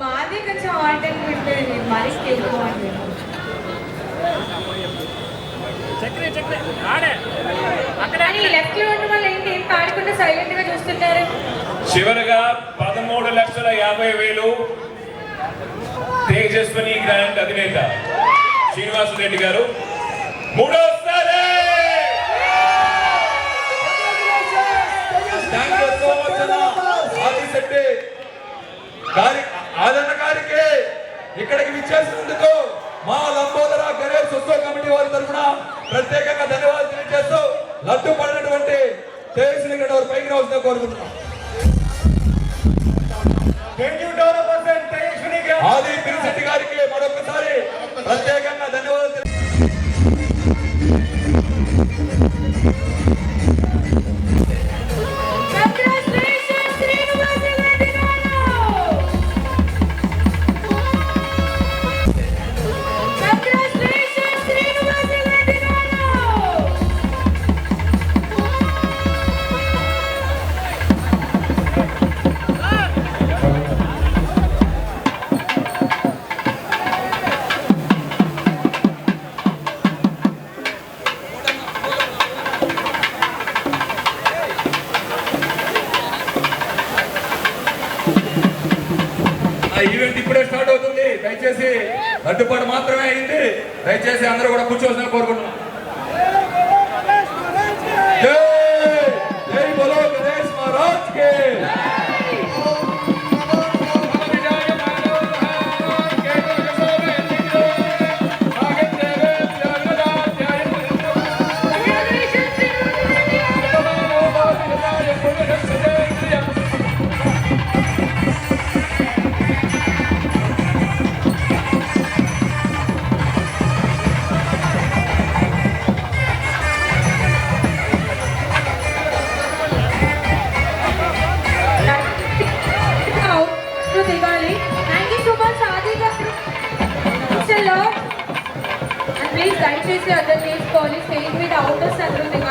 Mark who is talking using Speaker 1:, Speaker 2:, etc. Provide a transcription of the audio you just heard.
Speaker 1: మాది కొంచెం hot and ఉంటుంది మరి ఎక్కువ
Speaker 2: చక్రి చక్రి ఆడే. అక్కడే
Speaker 1: లెఫ్ట్లో ఉన్న వాళ్ళు ఏంటి? ఏం పాడకుండా సైలెంట్గా చూస్తుంటారు?
Speaker 3: చివరగా పదమూడు లక్షల యాభై వేలు తేజస్విని గ్రాండ్ అధినేత శ్రీనివాసరెడ్డి గారు. మూడోసారి!
Speaker 4: థ్యాంక్ యూ సో మచ్ అన్న. ఆదిశెట్టి గారి ఆదరణ గారికి ఇక్కడికి విచ్చేసినందుకు మా లంబోదర గణేష్ ఉత్సవ కమిటీ వారి తరఫున ప్రత్యేకంగా ధన్యవాదాలు తెలియజేస్తూ లడ్డు పడినటువంటి తేజస్విని గడ్డ వారి పైకి రావాల్సిందే కోరుకుంటున్నాం. ఇప్పుడే స్టార్ట్ అవుతుంది. దయచేసి అడ్డుపాటు మాత్రమే అయింది. దయచేసి అందరూ కూడా కూర్చోవలసిన కోరుకుంటున్నాం.
Speaker 1: പോലെ സെയിം വിത്ത് ഔട്ടർ സെൻട്രൽ നിങ്ങൾ